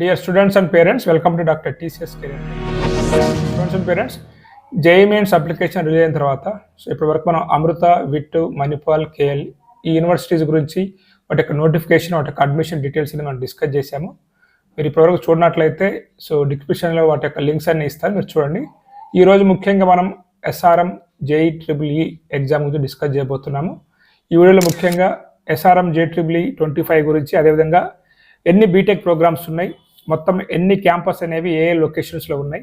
Dear students and parents welcome to doctor TCS career students and parents JEE mains application release అయిన తర్వాత so ఇప్పటి వరకు మనం Amrita VIT Manipal KL ఈ universities గురించి వాటి యొక్క నోటిఫికేషన్ వాటి యొక్క అడ్మిషన్ డీటెయిల్స్ మనం డిస్కస్ చేశాము. మీరు ఇప్పటివరకు చూడనట్లయితే సో డిస్క్రిప్షన్లో వాటి యొక్క లింక్స్ అన్ని ఇస్తాను మీరు చూడండి. ఈరోజు ముఖ్యంగా మనం SRM JEE triple E exam గురించి డిస్కస్ చేయబోతున్నాము. ఈ వీడియోలో ముఖ్యంగా SRM J triple E twenty five గురించి అదేవిధంగా ఎన్ని బీటెక్ ప్రోగ్రామ్స్ ఉన్నాయి మొత్తం ఎన్ని క్యాంపస్ అనేవి ఏ ఏ లొకేషన్స్లో ఉన్నాయి?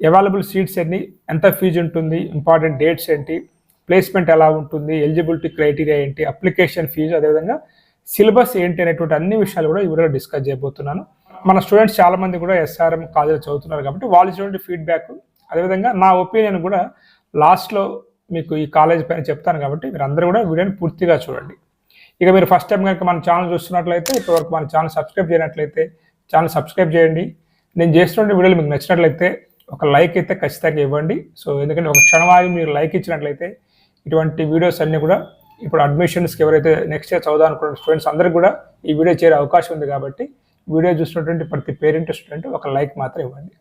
అవైలబుల్ సీట్స్ ఎన్ని? ఎంత ఫీజు ఉంటుంది? ఇంపార్టెంట్ డేట్స్ ఏంటి? ప్లేస్మెంట్ ఎలా ఉంటుంది? ఎలిజిబిలిటీ క్రైటీరియా ఏంటి? అప్లికేషన్ ఫీజు అదేవిధంగా సిలబస్ ఏంటి అనేటువంటి అన్ని విషయాలు కూడా ఈ వీడియోలో డిస్కస్ చేయబోతున్నాను. మన స్టూడెంట్స్ చాలామంది కూడా ఎస్ఆర్ఎం కాలేజ్ చదువుతున్నారు కాబట్టి వాళ్ళు ఇచ్చినటువంటి ఫీడ్బ్యాక్ అదేవిధంగా నా ఒపీనియన్ కూడా లాస్ట్లో మీకు ఈ కాలేజ్ పైన చెప్తాను కాబట్టి మీరు అందరూ కూడా వీడియోని పూర్తిగా చూడండి. ఇక మీరు ఫస్ట్ టైం కనుక మన ఛానల్ చూస్తున్నట్లయితే ఇప్పటివరకు మన ఛానల్ సబ్స్క్రైబ్ చేయనట్లయితే ఛానల్ సబ్స్క్రైబ్ చేయండి. నేను చేస్తున్న వీడియోలు మీకు నచ్చినట్లయితే ఒక లైక్ అయితే ఖచ్చితంగా ఇవ్వండి. సో ఎందుకంటే ఒక క్షణమాగి మీరు లైక్ ఇచ్చినట్లయితే ఇటువంటి వీడియోస్ అన్నీ కూడా ఇప్పుడు అడ్మిషన్స్కి ఎవరైతే నెక్స్ట్ ఇయర్ చదువు అనుకున్న స్టూడెంట్స్ అందరికీ కూడా ఈ వీడియో చేరే అవకాశం ఉంది కాబట్టి వీడియో చూసినటువంటి ప్రతి పేరెంట్ స్టూడెంట్ ఒక లైక్ మాత్రం ఇవ్వండి.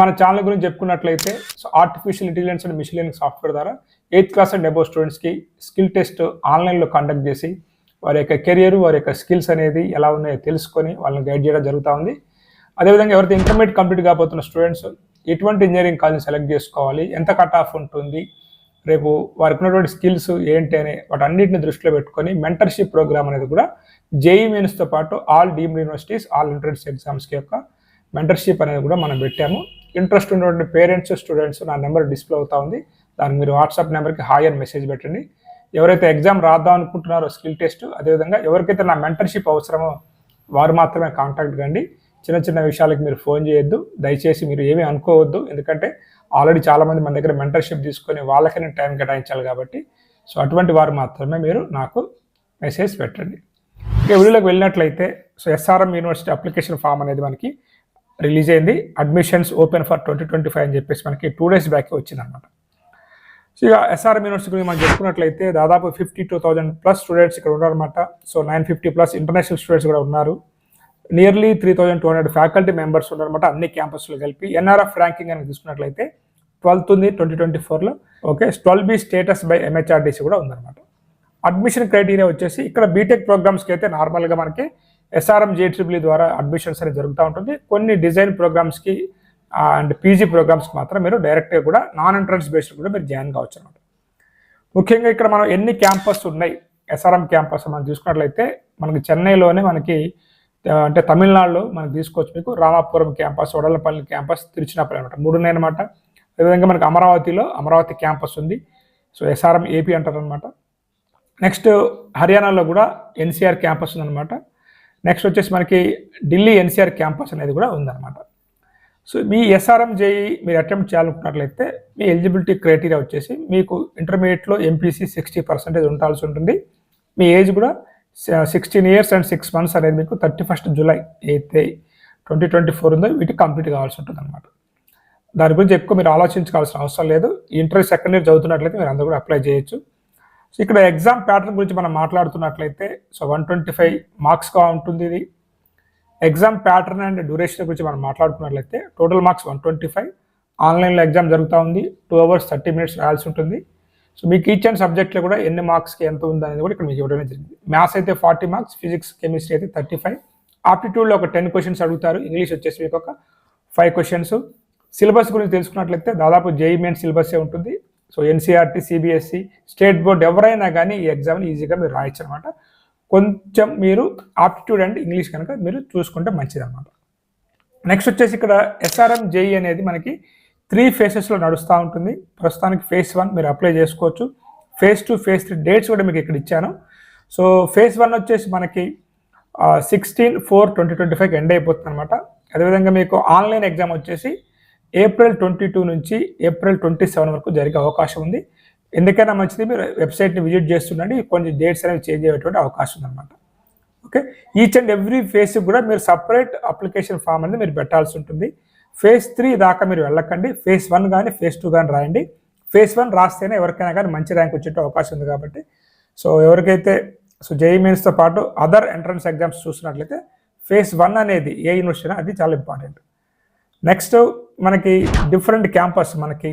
మన ఛానల్ గురించి చెప్పుకున్నట్లయితే so artificial intelligence and machine learning software ద్వారా ఎయిత్ క్లాస్ అండ్ అబోవ్ స్టూడెంట్స్కి స్కిల్ టెస్ట్ ఆన్లైన్లో కండక్ట్ చేసి వారి యొక్క కెరియర్ వారి యొక్క స్కిల్స్ అనేది ఎలా ఉన్నాయో తెలుసుకొని వాళ్ళని గైడ్ చేయడం జరుగుతూ ఉంది. అదేవిధంగా ఎవరైతే ఇంటర్మీడియట్ కంప్లీట్ కాబోతున్న స్టూడెంట్స్ ఎటువంటి ఇంజనీరింగ్ కాలేజ్ సెలెక్ట్ చేసుకోవాలి ఎంత కట్ ఆఫ్ ఉంటుంది రేపు వారికి ఉన్నటువంటి స్కిల్స్ ఏంటి అనే వాటన్నిటిని దృష్టిలో పెట్టుకొని మెంటర్షిప్ ప్రోగ్రామ్ అనేది కూడా జేఈ మెయిన్స్తో పాటు all deemed universities all entrance ఎగ్జామ్స్కి యొక్క మెంటర్షిప్ అనేది కూడా మనం పెట్టాము. ఇంట్రెస్ట్ ఉన్నటువంటి పేరెంట్స్ స్టూడెంట్స్ నా నెంబర్ డిస్ప్లే అవుతా ఉంది. దానికి మీరు వాట్సాప్ నెంబర్కి హాయ్ అని మెసేజ్ పెట్టండి. ఎవరైతే ఎగ్జామ్ రాద్దాం అనుకుంటున్నారో స్కిల్ టెస్ట్ అదేవిధంగా ఎవరికైతే నా మెంటర్షిప్ అవసరమో వారు మాత్రమే కాంటాక్ట్ కండి. చిన్న చిన్న విషయాలకు మీరు ఫోన్ చేయొద్దు. దయచేసి మీరు ఏమీ అనుకోవద్దు. ఎందుకంటే ఆల్రెడీ చాలామంది మన దగ్గర మెంటర్షిప్ తీసుకొని వాళ్ళకే నేను టైం కేటాయించాలి కాబట్టి. సో అటువంటి వారు మాత్రమే మీరు నాకు మెసేజ్ పెట్టండి. ఇక వీడియోలోకి వెళ్ళినట్లయితే so SRM university application form అనేది మనకి రిలీజ్ అయింది. Admissions open for twenty twenty five అని చెప్పేసి మనకి టూ డేస్ బ్యాక్ వచ్చిందనమాట సో ఇక ఎస్ఆర్ఎం యూనివర్సిటీ గురించి మనం చెప్పుకున్నట్లయితే దాదాపు fifty two thousand plus students ఇక్కడ ఉన్నారన్నమాట. So nine fifty plus international students కూడా ఉన్నారు. Nearly three thousand two hundred faculty members ఉన్నారన్నమాట అన్ని క్యాంపస్లో కలిపి. ఎన్ఆర్ఎఫ్ ర్యాంకింగ్ అని తీసుకున్నట్లయితే ట్వెల్త్ ఉంది ట్వంటీ ట్వంటీ ఫోర్లో okay twelve B status by MHRDC కూడా ఉందన్నమాట. అడ్మిషన్ క్రైటీరియా వచ్చేసి ఇక్కడ బీటెక్ ప్రోగ్రామ్స్కి అయితే నార్మల్గా మనకి ఎస్ఆర్ఎం జేట్రిబుల్ ద్వారా అడ్మిషన్స్ అనేది జరుగుతూ ఉంటుంది. కొన్ని డిజైన్ ప్రోగ్రామ్స్కి అండ్ పీజీ ప్రోగ్రామ్స్కి మాత్రం మీరు డైరెక్ట్గా కూడా నాన్ ఎంట్రన్స్ బేస్డ్ కూడా మీరు జాయిన్ కావచ్చు అనమాట ముఖ్యంగా ఇక్కడ మనం ఎన్ని క్యాంపస్ ఉన్నాయి ఎస్ఆర్ఎం క్యాంపస్ మనం చూసుకున్నట్లయితే మనకి చెన్నైలోనే మనకి అంటే తమిళనాడులో మనకి తీసుకోవచ్చు మీకు రామాపురం క్యాంపస్ వడలపల్లి క్యాంపస్ తిరుచినాపల్లి అనమాట మూడు ఉన్నాయన్నమాట. అదేవిధంగా మనకి అమరావతిలో అమరావతి క్యాంపస్ ఉంది. సో ఎస్ఆర్ఎం ఏపీ అంటారు అనమాట నెక్స్ట్ హర్యానాలో కూడా ఎన్సీఆర్ క్యాంపస్ ఉందన్నమాట. నెక్స్ట్ వచ్చేసి మనకి ఢిల్లీ ఎన్సీఆర్ క్యాంపస్ అనేది కూడా ఉందన్నమాట. సో మీ ఎస్ఆర్ఎం జేఈ మీరు అటెంప్ట్ చేయాలనుకున్నట్లయితే మీ ఎలిజిబిలిటీ క్రైటీరియా వచ్చేసి మీకు ఇంటర్మీడియట్లో ఎంపీసీ సిక్స్టీ పర్సెంటేజ్ ఉండాల్సి ఉంటుంది. మీ ఏజ్ కూడా sixteen years and six months అనేది మీకు thirty first July eighth twenty twenty four ఉందో వీటికి కంప్లీట్ కావాల్సి ఉంటుంది అనమాట దాని గురించి ఎక్కువ మీరు ఆలోచించుకోవాల్సిన అవసరం లేదు. ఇంటర్ సెకండ్ ఇయర్ చదువుతున్నట్లయితే మీరు అందరూ కూడా అప్లై చేయొచ్చు. సో ఇక్కడ ఎగ్జామ్ ప్యాటర్న్ గురించి మనం మాట్లాడుతున్నట్లయితే సో వన్ ట్వంటీ ఫైవ్ మార్క్స్గా ఉంటుంది ఇది. ఎగ్జామ్ ప్యాటర్న్ అండ్ డ్యూరేషన్ గురించి మనం మాట్లాడుకున్నట్లయితే total marks one twenty five ఆన్లైన్లో ఎగ్జామ్ జరుగుతూ ఉంది. టూ అవర్స్ థర్టీ మినిట్స్ రాయాల్సి ఉంటుంది. సో మీకు ఈచ్ అండ్ సబ్జెక్ట్లో కూడా ఎన్ని మార్క్స్కి ఎంత ఉంది అనేది కూడా ఇక్కడ మీకు ఇవ్వడం జరిగింది. మ్యాథ్స్ అయితే ఫార్టీ మార్క్స్ ఫిజిక్స్ కెమిస్ట్రీ అయితే థర్టీ ఫైవ్ ఆప్టిట్యూడ్లో ఒక టెన్ క్వశ్చన్స్ అడుగుతారు. ఇంగ్లీష్ వచ్చేసి మీకు ఒక ఫైవ్ క్వశ్చన్స్ సిలబస్ గురించి తెలుసుకున్నట్లయితే దాదాపు జేఈ మెయిన్ సిలబసే ఉంటుంది. So NCERT CBSE state board ఎవరైనా కానీ ఈ ఎగ్జామ్ని ఈజీగా మీరు రాయొచ్చు అనమాట కొంచెం మీరు ఆప్టిట్యూడ్ అండ్ ఇంగ్లీష్ కనుక మీరు చూసుకుంటే మంచిదన్నమాట. నెక్స్ట్ వచ్చేసి ఇక్కడ ఎస్ఆర్ఎం జేఈ అనేది మనకి త్రీ ఫేసెస్లో నడుస్తూ ఉంటుంది. ప్రస్తుతానికి ఫేస్ వన్ మీరు అప్లై చేసుకోవచ్చు. Phase two phase three dates కూడా మీకు ఇక్కడ ఇచ్చాను. సో ఫేస్ వన్ వచ్చేసి మనకి సిక్స్టీన్ ఫోర్ ట్వంటీ ట్వంటీ ఫైవ్కి ఎండ్ అయిపోతుంది అనమాట అదేవిధంగా మీకు ఆన్లైన్ ఎగ్జామ్ వచ్చేసి ఏప్రిల్ ట్వంటీ టూ నుంచి ఏప్రిల్ ట్వంటీ సెవెన్ వరకు జరిగే అవకాశం ఉంది. ఎందుకైనా మంచిది మీరు వెబ్సైట్ని విజిట్ చేస్తుండండి కొన్ని డేట్స్ అనేవి చేంజ్ అయ్యేటువంటి అవకాశం ఉందన్నమాట. ఓకే? ఈచ్ అండ్ ఎవ్రీ ఫేస్కి కూడా మీరు సపరేట్ అప్లికేషన్ ఫామ్ అనేది మీరు పెట్టాల్సి ఉంటుంది. ఫేజ్ త్రీ దాకా మీరు వెళ్ళకండి. ఫేజ్ వన్ కానీ ఫేజ్ టూ కానీ రాయండి. ఫేజ్ వన్ రాస్తేనే ఎవరికైనా కానీ మంచి ర్యాంక్ వచ్చే అవకాశం ఉంది కాబట్టి. సో ఎవరికైతే సో జేఈ మెయిన్స్తో పాటు అదర్ ఎంట్రన్స్ ఎగ్జామ్స్ చూసినట్లయితే ఫేజ్ వన్ అనేది ఏ యూనివర్సిటీ అది చాలా ఇంపార్టెంట్. నెక్స్ట్ మనకి డిఫరెంట్ క్యాంపస్ మనకి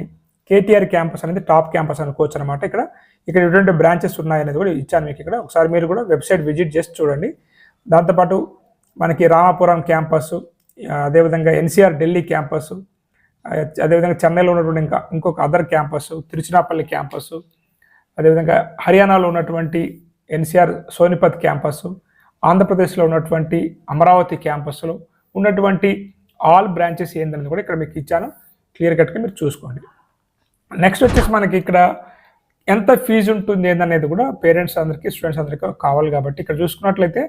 కేటీఆర్ క్యాంపస్ అనేది టాప్ క్యాంపస్ అనుకోవచ్చు అనమాట ఇక్కడ ఇక్కడ ఎటువంటి బ్రాంచెస్ ఉన్నాయనేది కూడా ఇచ్చాను మీకు ఇక్కడ. ఒకసారి మీరు కూడా వెబ్సైట్ విజిట్ చేసి చూడండి. దాంతోపాటు మనకి రామాపురం క్యాంపస్ అదేవిధంగా ఎన్సీఆర్ ఢిల్లీ క్యాంపస్ అదేవిధంగా చెన్నైలో ఉన్నటువంటి ఇంకా ఇంకొక అదర్ క్యాంపస్ తిరుచినాపల్లి క్యాంపస్ అదేవిధంగా హర్యానాలో ఉన్నటువంటి ఎన్సీఆర్ సోనిపత్ క్యాంపస్ ఆంధ్రప్రదేశ్లో ఉన్నటువంటి అమరావతి క్యాంపస్లో ఉన్నటువంటి ఆల్ బ్రాంచెస్ ఏందనేది కూడా ఇక్కడ మీకు ఇచ్చాను. క్లియర్ కట్గా మీరు చూసుకోండి. నెక్స్ట్ వచ్చేసి మనకి ఇక్కడ ఎంత ఫీజు ఉంటుంది ఏందనేది కూడా పేరెంట్స్ అందరికీ స్టూడెంట్స్ అందరికీ కావాలి కాబట్టి ఇక్కడ చూసుకున్నట్లయితే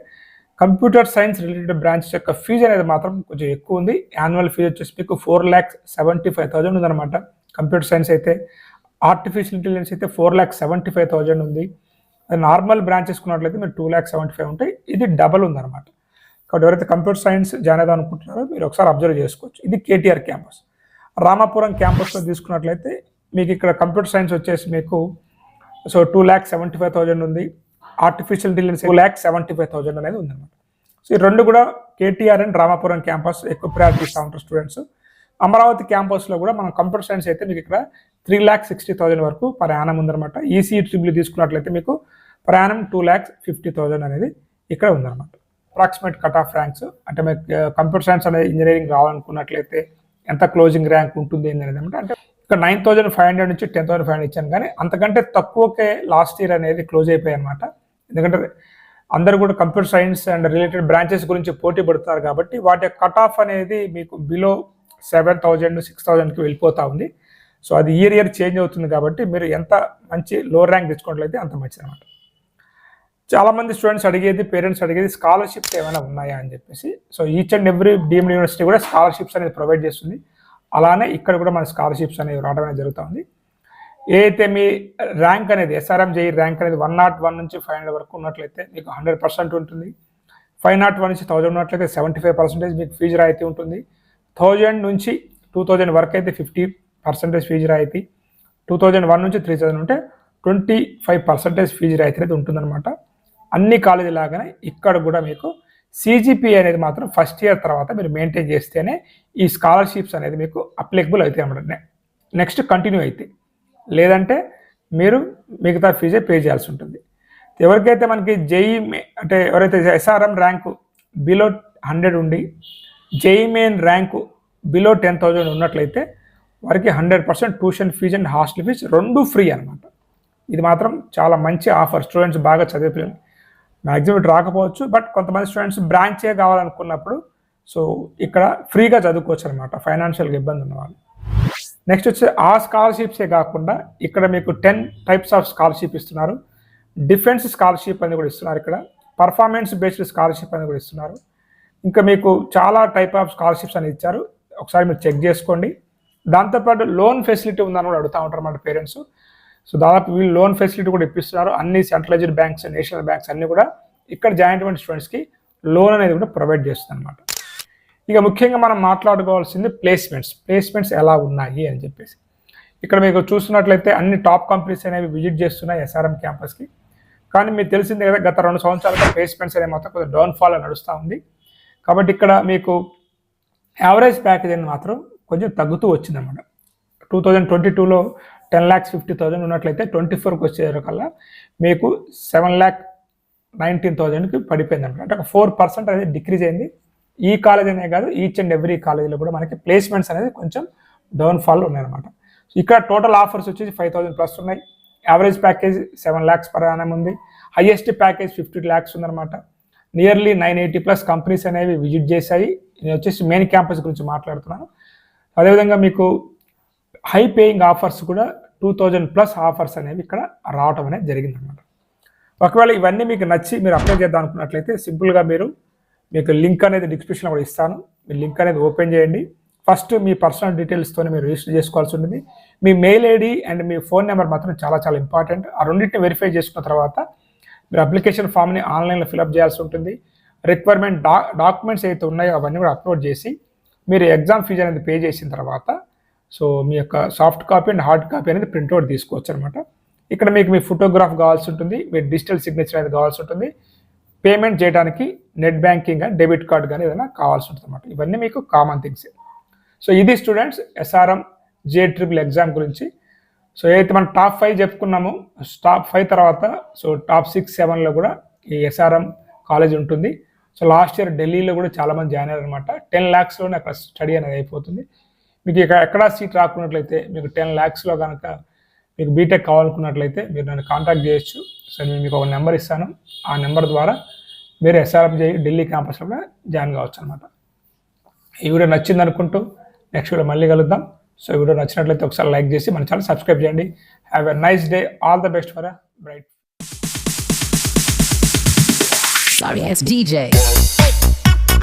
కంప్యూటర్ సైన్స్ రిలేటెడ్ బ్రాంచెస్ యొక్క ఫీజు అనేది మాత్రం కొంచెం ఎక్కువ ఉంది. యాన్యువల్ ఫీజు వచ్చేసి మీకు four lakhs seventy five thousand ఉందన్నమాట. కంప్యూటర్ సైన్స్ అయితే ఆర్టిఫిషియల్ ఇంటెలిజెన్స్ అయితే four lakhs seventy five thousand ఉంది. అది నార్మల్ బ్రాంచ్ కున్నట్లయితే మీరు టూ ల్యాక్స్ సెవెంటీ ఫైవ్ ఉంటాయి ఇది డబల్ ఉందన్నమాట. కాబట్టి ఎవరైతే కంప్యూటర్ సైన్స్ జాయిన్ అవుదాం అనుకుంటున్నారో మీరు ఒకసారి అబ్జర్వ్ చేసుకోవచ్చు. ఇది కేటీఆర్ క్యాంపస్ రామాపురం క్యాంపస్లో తీసుకున్నట్లయితే మీకు ఇక్కడ కంప్యూటర్ సైన్స్ వచ్చేసి మీకు so two lakhs seventy five thousand ఉంది. Artificial intelligence two lakhs seventy five thousand అనేది ఉందన్నమాట. సో ఈ రెండు కూడా కేటీఆర్ అండ్ రామాపురం క్యాంపస్ ఎక్కువ ప్రయారిటీ ఇస్తూ ఉంటారు స్టూడెంట్స్ అమరావతి క్యాంపస్లో కూడా మనం కంప్యూటర్ సైన్స్ అయితే మీకు ఇక్కడ త్రీ ల్యాక్స్ సిక్స్టీ థౌజండ్ వరకు ప్రయాణం ఉందన్నమాట. ఈసీ ట్రిబుల్ e తీసుకున్నట్లయితే మీకు ప్రయాణం టూ ల్యాక్స్ ఫిఫ్టీ థౌజండ్ అనేది ఇక్కడ ఉందన్నమాట. అప్రాక్సిమేట్ కట్ ఆఫ్ ర్యాంక్స్ అంటే మీకు కంప్యూటర్ సైన్స్ అనేది ఇంజనీరింగ్ రావాలనుకున్నట్లయితే ఎంత క్లోజింగ్ ర్యాంక్ ఉంటుంది అనేది అంటే ఇక్కడ నైన్ థౌజండ్ ఫైవ్ హండ్రెడ్ నుంచి టెన్ థౌసండ్ ఫైవ్ హండ్రెడ్ ఇచ్చాను. కానీ అంతకంటే తక్కువకే లాస్ట్ ఇయర్ అనేది క్లోజ్ అయిపోయాయి అనమాట ఎందుకంటే అందరూ కూడా computer science and related branches గురించి పోటీ పడుతున్నారు కాబట్టి వాటి కట్ ఆఫ్ అనేది మీకు బిలో సెవెన్ థౌజండ్ సిక్స్ థౌజండ్కి వెళ్ళిపోతూ ఉంది. సో అది ఇయర్ ఇయర్ చేంజ్ అవుతుంది కాబట్టి మీరు ఎంత మంచి లో ర్యాంక్ తెచ్చుకున్నట్లయితే అంత మంచిది అనమాట చాలామంది స్టూడెంట్స్ అడిగేది పేరెంట్స్ అడిగేది స్కాలర్షిప్స్ ఏమైనా ఉన్నాయా అని చెప్పేసి. So each and every deemed university కూడా స్కాలర్షిప్స్ అనేది ప్రొవైడ్ చేస్తుంది. అలానే ఇక్కడ కూడా మన స్కాలర్షిప్స్ అనేవి రావడం అనేది జరుగుతుంది. ఏదైతే మీ ర్యాంక్ అనేది ఎస్ఆర్ఎం జేఈ ర్యాంక్ అనేది వన్ నాట్ వన్ నుంచి ఫైవ్ హండ్రెడ్ వరకు ఉన్నట్లయితే మీకు హండ్రెడ్ పర్సెంట్ ఉంటుంది. ఫైవ్ నాట్ వన్ నుంచి థౌజండ్ ఉన్నట్లయితే సెవెంటీ ఫైవ్ పర్సెంటేజ్ మీకు ఫీజు రాయితీ ఉంటుంది. థౌజండ్ నుంచి టూ థౌజండ్ వరకు అయితే ఫిఫ్టీ పర్సెంటేజ్ ఫీజు రాయితీ. టూ థౌజండ్ వన్ నుంచి త్రీ థౌజండ్ ఉంటే ట్వంటీ ఫైవ్ పర్సెంటేజ్ ఫీజు రాయితీ అనేది ఉంటుందన్నమాట. అన్ని కాలేజీ లాగానే ఇక్కడ కూడా మీకు సిజిపి అనేది మాత్రం ఫస్ట్ ఇయర్ తర్వాత మీరు మెయింటైన్ చేస్తేనే ఈ స్కాలర్షిప్స్ అనేది మీకు అప్లికబుల్ అవుతాయి అన్నమాట. నెక్స్ట్ కంటిన్యూ అయితే. లేదంటే మీరు మిగతా ఫీజే పే చేయాల్సి ఉంటుంది. ఎవరికైతే మనకి జేఈ అంటే ఎవరైతే ఎస్ఆర్ఎం ర్యాంకు బిలో హండ్రెడ్ ఉండి JEE main rank below ten thousand ఉన్నట్లయితే వారికి hundred percent tuition fee and hostel fee రెండు ఫ్రీ అనమాట ఇది మాత్రం చాలా మంచి ఆఫర్ స్టూడెంట్స్ బాగా చదివే మ్యాక్సిమం ఇటు రాకపోవచ్చు బట్ కొంతమంది స్టూడెంట్స్ బ్రాంచే కావాలనుకున్నప్పుడు సో ఇక్కడ ఫ్రీగా చదువుకోవచ్చు అనమాట ఫైనాన్షియల్గా ఇబ్బంది ఉన్నవాళ్ళు. నెక్స్ట్ వచ్చి ఆ స్కాలర్షిప్సే కాకుండా ఇక్కడ మీకు టెన్ టైప్స్ ఆఫ్ స్కాలర్షిప్ ఇస్తున్నారు. డిఫెన్స్ స్కాలర్షిప్ అని కూడా ఇస్తున్నారు ఇక్కడ పర్ఫార్మెన్స్ బేస్డ్ స్కాలర్షిప్ అని కూడా ఇస్తున్నారు. ఇంకా మీకు చాలా టైప్ ఆఫ్ స్కాలర్షిప్స్ అని ఇచ్చారు ఒకసారి మీరు చెక్ చేసుకోండి. దాంతోపాటు లోన్ ఫెసిలిటీ ఉందని కూడా అడుగుతూ ఉంటారు అన్నమాట పేరెంట్స్. సో దాదాపు వీళ్ళు లోన్ ఫెసిలిటీ కూడా ఇప్పిస్తున్నారు. అన్ని సెంట్రలైజ్డ్ బ్యాంక్స్ నేషనల్ బ్యాంక్స్ అన్ని కూడా ఇక్కడ జాయిన్ అయినటువంటి స్టూడెంట్స్కి లోన్ అనేది కూడా ప్రొవైడ్ చేస్తుంది అనమాట ఇక ముఖ్యంగా మనం మాట్లాడుకోవాల్సింది ప్లేస్మెంట్స్ ప్లేస్మెంట్స్ ఎలా ఉన్నాయి అని చెప్పేసి. ఇక్కడ మీకు చూస్తున్నట్లయితే అన్ని టాప్ కంపెనీస్ అనేవి విజిట్ చేస్తున్నాయి ఎస్ఆర్ఎం క్యాంపస్కి కానీ మీకు తెలిసిందే కదా గత రెండు సంవత్సరాలుగా ప్లేస్మెంట్స్ అనేవి మొత్తం కొంచెం డౌన్ఫాల్ నడుస్తూ ఉంది. కాబట్టి ఇక్కడ మీకు యావరేజ్ ప్యాకేజ్ అనేది మాత్రం కొంచెం తగ్గుతూ వచ్చిందన్నమాట. టూ థౌజండ్ ట్వంటీ టూలో టెన్ ల్యాక్స్ ఫిఫ్టీ థౌజండ్ ఉన్నట్లయితే ట్వంటీ ఫోర్కి వచ్చేసరికల్లా మీకు సెవెన్ ల్యాక్ నైన్టీన్ థౌజండ్కి పడిపోయింది అనమాట అంటే ఒక ఫోర్ పర్సెంట్ అనేది డిక్రీజ్ అయింది. ఈ కాలేజ్ అనే కాదు ఈచ్ అండ్ ఎవ్రీ కాలేజీలో కూడా మనకి ప్లేస్మెంట్స్ అనేది కొంచెం డౌన్ఫాల్ ఉన్నాయన్నమాట. ఇక్కడ టోటల్ ఆఫర్స్ వచ్చేసి ఫైవ్ థౌసండ్ ప్లస్ ఉన్నాయి. Average package seven lakhs per annum ఉంది. హైయెస్ట్ ప్యాకేజ్ ఫిఫ్టీ ల్యాక్స్ ఉందన్నమాట. Nearly nine eighty plus companies అనేవి విజిట్ చేశాయి. నేను వచ్చేసి మెయిన్ క్యాంపస్ గురించి మాట్లాడుతున్నాను. అదేవిధంగా మీకు హై పేయింగ్ ఆఫర్స్ కూడా టూ థౌజండ్ ప్లస్ ఆఫర్స్ అనేవి ఇక్కడ రావటం అనేది జరిగిందనమాట ఒకవేళ ఇవన్నీ మీకు నచ్చి మీరు అప్లై చేద్దాం అనుకున్నట్లయితే సింపుల్గా మీరు మీకు లింక్ అనేది డిస్క్రిప్షన్లో కూడా ఇస్తాను. మీ లింక్ అనేది ఓపెన్ చేయండి. ఫస్ట్ మీ పర్సనల్ డీటెయిల్స్తో మీరు రిజిస్టర్ చేసుకోవాల్సి ఉంటుంది. మీ మెయిల్ ఐడి అండ్ మీ ఫోన్ నెంబర్ మాత్రం చాలా చాలా ఇంపార్టెంట్. ఆ రెండింటిని వెరిఫై చేసుకున్న తర్వాత మీరు అప్లికేషన్ ఫామ్ని ఆన్లైన్లో ఫిలప్ చేయాల్సి ఉంటుంది. రిక్వైర్మెంట్ డా డాక్యుమెంట్స్ ఏవైతే ఉన్నాయో అవన్నీ కూడా అప్లోడ్ చేసి మీరు ఎగ్జామ్ ఫీజు అనేది పే చేసిన తర్వాత సో మీ యొక్క soft copy and hard copy అనేది ప్రింట్అవుట్ తీసుకోవచ్చు అనమాట ఇక్కడ మీకు మీ ఫోటోగ్రాఫ్ కావాల్సి ఉంటుంది మీ డిజిటల్ సిగ్నేచర్ అనేది కావాల్సి ఉంటుంది. పేమెంట్ చేయడానికి నెట్ బ్యాంకింగ్ కానీ డెబిట్ కార్డ్ కానీ ఏదైనా కావాల్సి ఉంటుంది అనమాట ఇవన్నీ మీకు కామన్ థింగ్స్ సో ఇది students SRM J triple exam గురించి. సో ఏదైతే మనం టాప్ ఫైవ్ చెప్పుకున్నామో టాప్ ఫైవ్ తర్వాత సో టాప్ సిక్స్ సెవెన్లో కూడా ఈ ఎస్ఆర్ఎం కాలేజ్ ఉంటుంది. సో లాస్ట్ ఇయర్ ఢిల్లీలో కూడా చాలామంది జాయిన్ అయ్యారు అనమాట టెన్ ల్యాక్స్లోనే అక్కడ స్టడీ అనేది అయిపోతుంది. మీకు ఇక్కడ ఎక్కడా సీట్ రాకున్నట్లయితే మీకు టెన్ ల్యాక్స్లో కనుక మీకు బీటెక్ కావాలనుకున్నట్లయితే మీరు నన్ను కాంటాక్ట్ చేయొచ్చు. సో నేను మీకు ఒక నెంబర్ ఇస్తాను. ఆ నెంబర్ ద్వారా మీరు ఎస్ఆర్ఎఫ్ చేయి ఢిల్లీ క్యాంపస్లో కూడా జాయిన్ కావచ్చు అనమాట ఈ వీడియో నచ్చింది అనుకుంటూ నెక్స్ట్ వీడియో మళ్ళీ కలుద్దాం. సో వీడియో నచ్చినట్లయితే ఒకసారి లైక్ చేసి మన ఛానల్ సబ్స్క్రైబ్ చేయండి. Have a nice day all the best for bright Sorry, it's DJ.